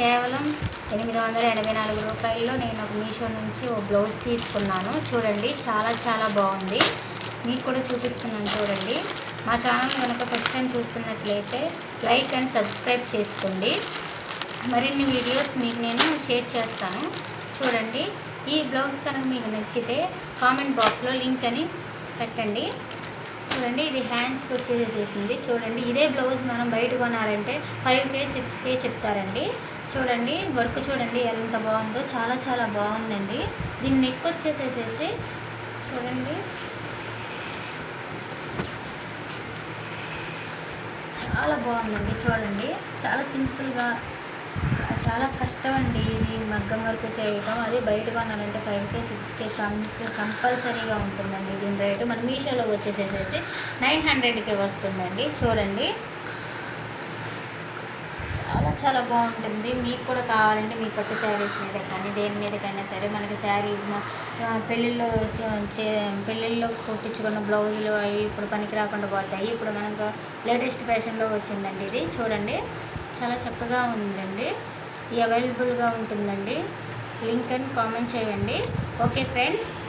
కేవలం ఎనిమిది వందల ఎనభై నాలుగు రూపాయల్లో నేను ఒక మీషో నుంచి ఓ బ్లౌజ్ తీసుకున్నాను. చూడండి చాలా చాలా బాగుంది. మీకు కూడా చూపిస్తున్నాను చూడండి. మా ఛానల్ కనుక ఫస్ట్ టైం చూస్తున్నట్లయితే లైక్ అండ్ సబ్స్క్రైబ్ చేసుకోండి. మరిన్ని వీడియోస్ మీకు నేను షేర్ చేస్తాను. చూడండి ఈ బ్లౌజ్ కనుక మీకు నచ్చితే కామెంట్ బాక్స్లో లింక్ అని పెట్టండి. చూడండి ఇది హ్యాండ్స్కి వచ్చేసేసింది. చూడండి ఇదే బ్లౌజ్ మనం బయట కొనాలంటే ఫైవ్ కే సిక్స్ కే చెప్తారండి. చూడండి వర్క్ చూడండి ఎంత బాగుందో చాలా చాలా బాగుందండి. దీన్ని నెక్ వచ్చేసేసేసి చూడండి. చాలా బాగుందండి చూడండి. చాలా సింపుల్గా చాలా కష్టం అండి ఇది మగ్గం వర్క్ చేయటం. అది బయట కొనాలంటే ఫైవ్ కే సిక్స్ కే కంపల్సరీగా ఉంటుందండి దీని రేటు మన మీషోలో వచ్చేసేసేసి నైన్ హండ్రెడ్కి వస్తుందండి చూడండి. చాలా చాలా బాగుంటుంది. మీకు కూడా కావాలంటే మీ పట్టు శారీస్ మీద కానీ దేని మీదకైనా సరే మనకి శారీ మ- పెళ్ళిళ్ళు పెళ్ళిళ్ళలో చే పెళ్ళిళ్ళలో కుట్టించుకున్న బ్లౌజులు అవి ఇప్పుడు పనికి రాకుండా పోతాయి. ఇప్పుడు మనకు లేటెస్ట్ ఫ్యాషన్లో వచ్చిందండి ఇది. చూడండి. చాలా చక్కగా ఉందండి. అవైలబుల్గా ఉంటుందండి. లింక్ అని కామెంట్ చేయండి. Okay friends.